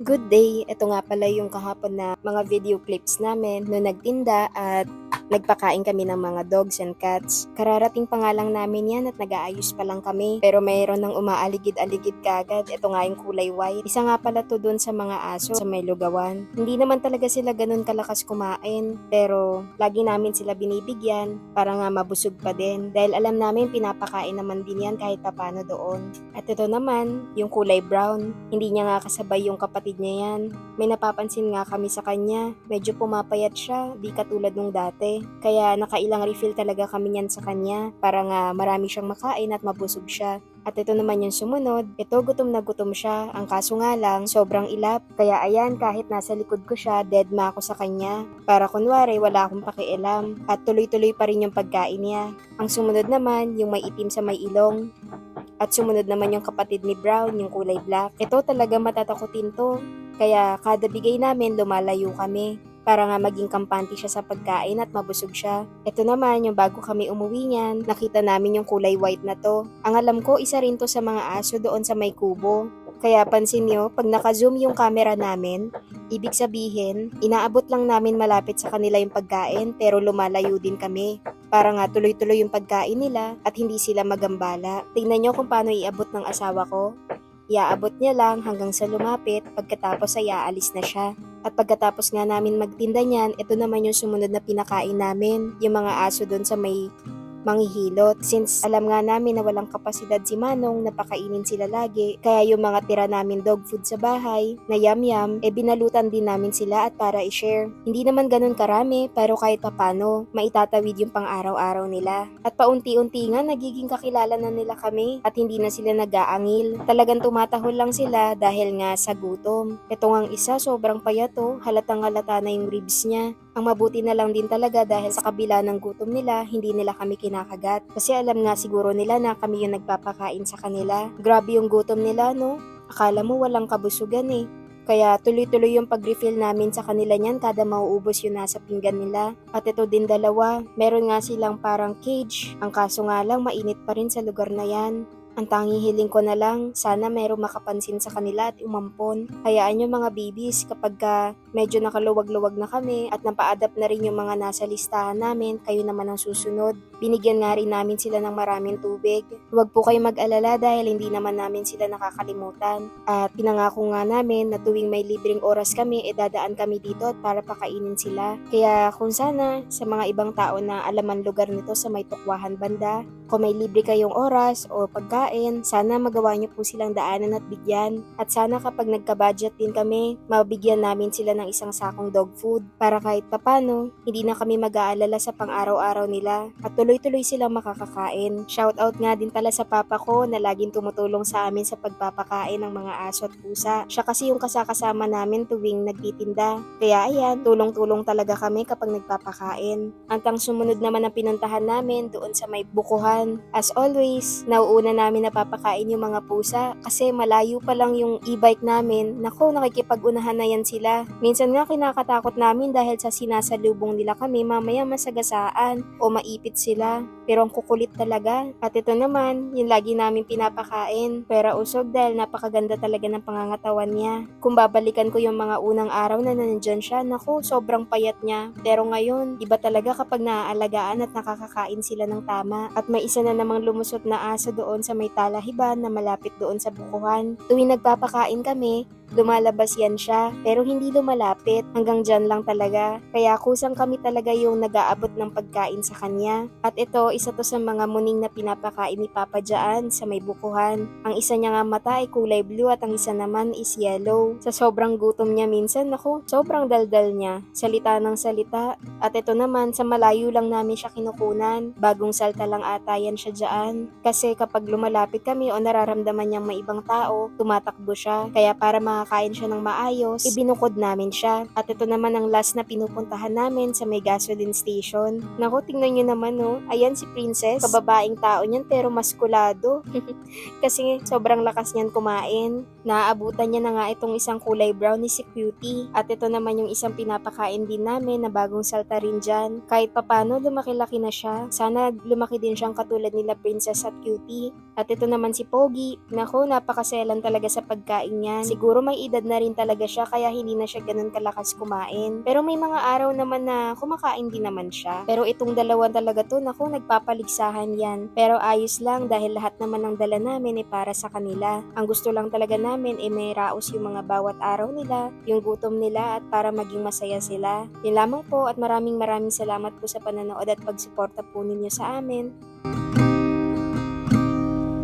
Good day! Ito nga pala yung kahapon na mga video clips namin no nagtinda at nagpakain kami ng mga dogs and cats. Kararating pa nga lang namin yan at nag-aayos pa lang kami. Pero mayroon ng umaaligid-aligid kagad. Ito nga yung kulay white. Isa nga pala to dun sa mga aso sa may lugawan. Hindi naman talaga sila ganun kalakas kumain. Pero lagi namin sila binibigyan para nga mabusog pa din. Dahil alam namin pinapakain naman din yan kahit papano doon. At ito naman, yung kulay brown. Hindi niya nga kasabay yung kapatid niya yan. May napapansin nga kami sa kanya. Medyo pumapayat siya, di katulad nung dati. Kaya nakailang refill talaga kami niyan sa kanya para nga marami siyang makain at mabusog siya. At ito naman yung sumunod. Ito gutom na gutom siya. Ang kaso nga lang, sobrang ilap. Kaya ayan, kahit nasa likod ko siya, dead ma ako sa kanya. Para kunwari, wala akong pakialam. At tuloy-tuloy pa rin yung pagkain niya. Ang sumunod naman, yung may itim sa may ilong. At sumunod naman yung kapatid ni Brown, yung kulay black. Ito talaga matatakutin to. Kaya kada bigay namin, lumalayo kami para nga maging kampante siya sa pagkain at mabusog siya. Ito naman, yung bago kami umuwi niyan, nakita namin yung kulay white na to. Ang alam ko, isa rin to sa mga aso doon sa may kubo. Kaya pansin nyo, pag naka-zoom yung camera namin, ibig sabihin, inaabot lang namin malapit sa kanila yung pagkain pero lumalayo din kami. Para nga tuloy-tuloy yung pagkain nila at hindi sila magambala. Tingnan nyo kung paano iabot ng asawa ko. Iaabot niya lang hanggang sa lumapit pagkatapos ay aalis na siya. At pagkatapos nga namin magtinda niyan, ito naman yung sumunod na pinakain namin. Yung mga aso doon sa may manghihilot. Since alam nga namin na walang kapasidad si Manong, napakainin sila lagi. Kaya yung mga tira namin dog food sa bahay, na yam-yam, e binalutan din namin sila at para i-share. Hindi naman ganun karami, pero kahit papano, maitatawid yung pang-araw-araw nila. At paunti-unti nga, nagiging kakilala na nila kami at hindi na sila nag-aangil. Talagang tumatahol lang sila dahil nga sa gutom. Ito ngang isa, sobrang payato, halatang halata na yung ribs niya. Ang mabuti na lang din talaga dahil sa kabila ng gutom nila, hindi nila kami kinakagat. Kasi alam nga siguro nila na kami yung nagpapakain sa kanila. Grabe yung gutom nila, no? Akala mo walang kabusugan eh. Kaya tuloy-tuloy yung pag-refill namin sa kanila niyan kada mauubos yung nasa pinggan nila. At ito din dalawa, meron nga silang parang cage. Ang kaso nga lang, mainit pa rin sa lugar na yan. Ang tanging hiling ko na lang, sana merong makapansin sa kanila at umampon. Hayaan yung mga babies kapag ka medyo nakaluwag-luwag na kami at napa-adapt na rin yung mga nasa listahan namin, kayo naman ang susunod. Binigyan nga rin namin sila ng maraming tubig. Huwag po kayo mag-alala dahil hindi naman namin sila nakakalimutan. At pinangako nga namin na tuwing may libreng oras kami, e kami dito at para pakainin sila. Kaya kung sana sa mga ibang tao na alaman lugar nito sa may tukwahan banda, kung may libre kayong oras o pagkain, sana magawa niyo po silang daanan at bigyan. At sana kapag nagka-budget din kami, mabigyan namin sila ng isang sakong dog food para kahit papano, hindi na kami mag-aalala sa pang-araw-araw nila at tuloy-tuloy silang makakakain. Shoutout nga din pala sa papa ko na laging tumutulong sa amin sa pagpapakain ng mga aso at pusa. Siya kasi yung kasakasama namin tuwing nagtitinda. Kaya ayan, tulong-tulong talaga kami kapag nagpapakain. Antang sumunod naman ang pinuntahan namin doon sa may bukuhan As always, nauuna namin napapakain yung mga pusa kasi malayo pa lang yung e-bike namin. Nako, nakikipag-unahan na yan sila. Minsan nga kinakatakot namin dahil sa sinasalubong nila kami mamaya masagasaan o maipit sila. Pero ang kukulit talaga. At ito naman, yung lagi namin pinapakain. Pero usog dahil napakaganda talaga ng pangangatawan niya. Kung babalikan ko yung mga unang araw na nandyan siya, nako, sobrang payat niya. Pero ngayon, iba talaga kapag naaalagaan at nakakakain sila ng tama. At may isa na namang lumusot na aso doon sa may talahiban na malapit doon sa bukuhan. Tuwing nagpapakain kami, lumalabas yan siya, pero hindi lumalapit. Hanggang dyan lang talaga. Kaya kusang kami talaga yung nag-aabot ng pagkain sa kanya. At ito, isa to sa mga muning na pinapakain ni Papa dyan sa may bukuhan. Ang isa niya nga mata ay kulay blue at ang isa naman is yellow. Sa sobrang gutom niya minsan, ako, sobrang daldal niya. Salita ng salita. At ito naman, sa malayo lang namin siya kinukunan. Bagong salta lang ata yan siya dyan. Kasi kapag lumalapit kami o nararamdaman niyang may ibang tao, tumatakbo siya. Kaya para makakain siya ng maayos, ibinukod namin siya. At ito naman ang last na pinupuntahan namin sa may gasoline station. Naku, tingnan niyo naman no. Ayan si Princess. Kababaing tao niyan pero maskulado. Kasi sobrang lakas niyan kumain. Naaabutan niya na nga itong isang kulay brown ni si Cutie. At ito naman yung isang pinapakain din namin na bagong salta rin dyan. Kahit papano lumaki-laki na siya. Sana lumaki din siyang katulad nila Princess at Cutie. At ito naman si Pogi. Nako, napakaselan talaga sa pagkain niyan. Siguro may edad na rin talaga siya kaya hindi na siya ganun kalakas kumain. Pero may mga araw naman na kumakain din naman siya. Pero itong dalawa talaga to, nako, nagpapaligsahan yan. Pero ayos lang dahil lahat naman ng dala namin ay para sa kanila. Ang gusto lang talaga namin ay may raos yung mga bawat araw nila, yung gutom nila at para maging masaya sila. Yun lamang po at maraming maraming salamat po sa panonood at pagsuporta po ninyo sa amin.